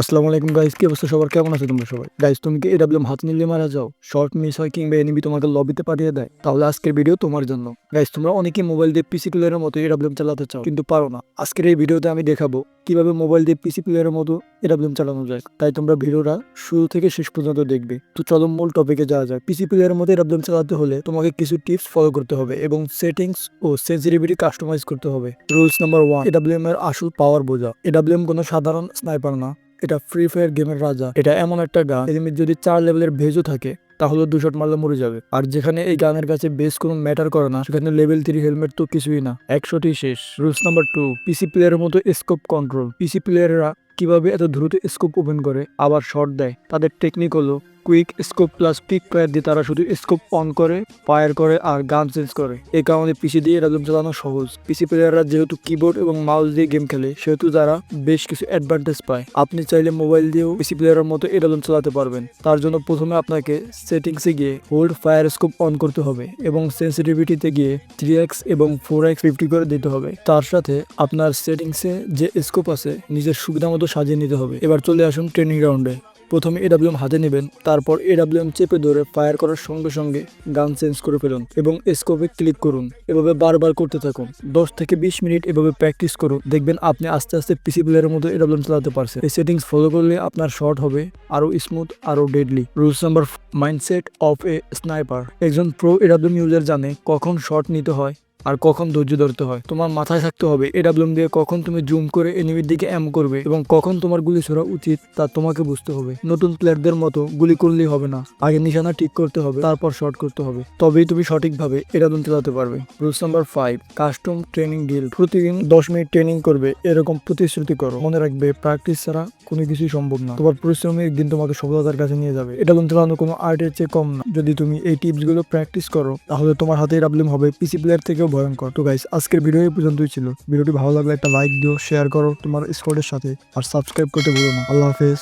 আসসালামু আলাইকুম গাইজ কি অবস্থা সবার? কেমন আছে তোমরা সবাই? গাইস তুমি কি এডাব্লিউএম হাত নিলে মারা যাও? শর্ট মিস হয় কিংবা এনিমি তোমাকে লবিতে পাঠিয়ে দেয়? তাহলে আজকের ভিডিও তোমার জন্য। গাইজ তোমরা অনেকে মোবাইল দিয়ে পিসি প্লেয়ারের মতো এডাব্লিউএম চালাতে চাও, কিন্তু পারো না। আজকের এই ভিডিওতে আমি দেখাবো কীভাবে মোবাইল দিয়ে পিসি প্লেয়ারের মতো এডাব্লিউএম চালানো যায়। তাই তোমরা ভিডিওটা শুরু থেকে শেষ পর্যন্ত দেখবে। তো চলো মূল টপিকে যাওয়া যায় পিসি প্লেয়ারের মতো এডাব্লিউএম চালাতে হলে তোমাকে কিছু টিপস ফলো করতে হবে এবং সেটিংস ও সেন্সিটিভিটি কাস্টমাইজ করতে হবে। রুলস নাম্বার ওয়ান এডাব্লিউএম এর আসল পাওয়ার বোঝা। এডাব্লিউএম কোনো সাধারণ স্নাইপার না। এটা ফ্রি ফায়ার গেমের রাজা। এটা এমন একটা গান এনিমির যদি চার লেভেলের ভেজও থাকে, তাহলে দু শট মারলে মরে যাবে। আর যেখানে এই গানের কাছে বেশ কোনো ম্যাটার করে না, সেখানে লেভেল থ্রি হেলমেট তো কিছুই না। একশোটি শেষ। রুলস নাম্বার টু পিসি প্লেয়ারের মতো স্কোপ কন্ট্রোল পিসি প্লেয়াররা কীভাবে এত দ্রুত স্কোপ ওপেন করে, আবার শর্ট দেয়? তাদের টেকনিক হলো quick scope plus peek fire দিয়ে তারা শুধু স্কোপ অন করে ফায়ার করে আর গান চেঞ্জ করে। এই কারণে পিসি দিয়ে এরকম চালানো সহজ। পিসি প্লেয়াররা যেহেতু কিবোর্ড এবং মাউস দিয়ে গেম খেলে, সেহেতু তারা বেশ কিছু অ্যাডভান্টেজ পায়। আপনি চাইলে মোবাইল দিয়েও পিসি প্লেয়ারের মতো এরকম চালাতে পারবেন। তার জন্য প্রথমে আপনাকে সেটিংসে গিয়ে হোল্ড ফায়ার স্কোপ অন করতে হবে এবং সেন্সিটিভিটিতে গিয়ে থ্রি এক্স এবং ফোর এক্স ফিফটি করে দিতে হবে। তার সাথে আপনার সেটিংসে যে স্কোপ আছে, নিজের সুবিধা মতো সাজিয়ে নিতে হবে। এবার চলে আসুন ট্রেনিং রাউন্ডে প্রথমে এডাব্লিউএম হাতে নেবেন, তারপর এডাব্লিউএম চেপে ধরে ফায়ার করার সঙ্গে সঙ্গে গান চেঞ্জ করে ফেলুন এবং স্কোপে ক্লিক করুন। এভাবে বারবার করতে থাকুন। দশ থেকে বিশ মিনিট এভাবে প্র্যাকটিস করুন। দেখবেন আপনি আস্তে আস্তে পিসি প্লেয়ারের মতো এডাব্লিউএম চালাতে পারছেন। এই সেটিংস ফলো করলে আপনার শর্ট হবে আরও স্মুথ আরও deadly rules number mindset of a sniper একজন প্রো এডাব্লিউএম ইউজার জানে কখন শর্ট নিতে হয়। আর কখন ধৈর্য ধরতে হয়? তোমার মাথায় থাকতে হবে এডাব্লিউএম দিয়ে কখন তুমি জুম করে এনিমির দিকে এম করবে এবং কখন তোমার গুলি ছোড়া উচিত তা তোমাকে বুঝতে হবে। নতুন প্লেয়ারদের মতো গুলি করলেই হবে না, আগে নিশানা ঠিক করতে হবে, তারপর শর্ট করতে হবে। তবেই তুমি সঠিকভাবে এডাব্লিউএম চালাতে পারবে। Rules number five custom training drill প্রতিদিন দশ মিনিট ট্রেনিং করবে, এরকম প্রতিশ্রুতি করো। মনে রাখবে প্র্যাকটিস ছাড়া কোনো কিছুই সম্ভব না। তোমার পরিশ্রমী একদিন তোমাকে সফলতার কাছে নিয়ে যাবে। এটা চালানো কোনো আর্টের চেয়ে কম না। যদি তুমি এই টিপসগুলো প্র্যাকটিস করো, তাহলে তোমার হাতে এডাব্লিউএম হবে পিসি প্লেয়ার থেকেও ভয়ঙ্কর। তো গাইস আজকের ভিডিও এই পর্যন্তই ছিল। ভিডিওটি ভালো লাগলে একটা লাইক দিও শেয়ার করো তোমার স্কোয়াডের সাথে। আর সাবস্ক্রাইব করতে ভুলো না। আল্লাহ হাফেজ।